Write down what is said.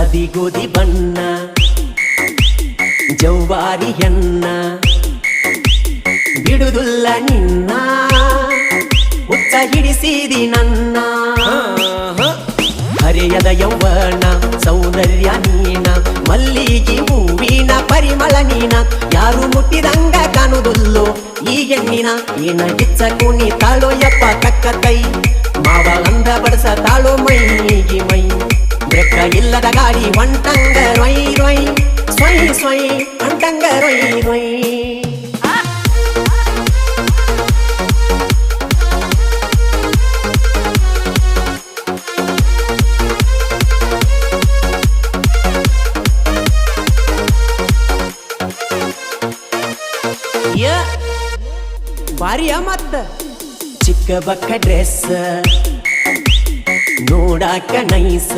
ಅದಿಗೋದಿ ಬಣ್ಣ ಜೌವಾರಿ ಹೆಣ್ಣ ಬಿಡುದುಲ್ಲ ನಿನ್ನ ಉತ್ತ ಹಿಡಿಸಿದಿ ನನ್ನ ಹರೆಯದ ಯೌವನ ಸೌಂದರ್ಯ ನೀನ ಮಲ್ಲಿಗೆ ಹೂವಿನ ಪರಿಮಳ ನೀನ ಯಾರು ಮುಟ್ಟಿದಂಗ ಕಾಣುದುಲ್ಲೋ ಈ ಹೆಣ್ಣಿನ ಏನ ಕಿಚ್ಚ ಕುಣಿ ತಾಳೋ ತಕ್ಕ ಕೈ ಮಾವ ಅಂದ ಬಡಸ ತಾಳೋ ಮೈ இல்லத காடி வண்டங்க ரொய் ரொய் சொய் சொய் வண்டங்க ரொய் ரொய் ಭಾರಿಯ ಮತ್ತ ಚಿಕ್ಕ ಬಕ್ಕ ಡ್ರೆಸ್ ನೋಡಾಕ ನೈಸ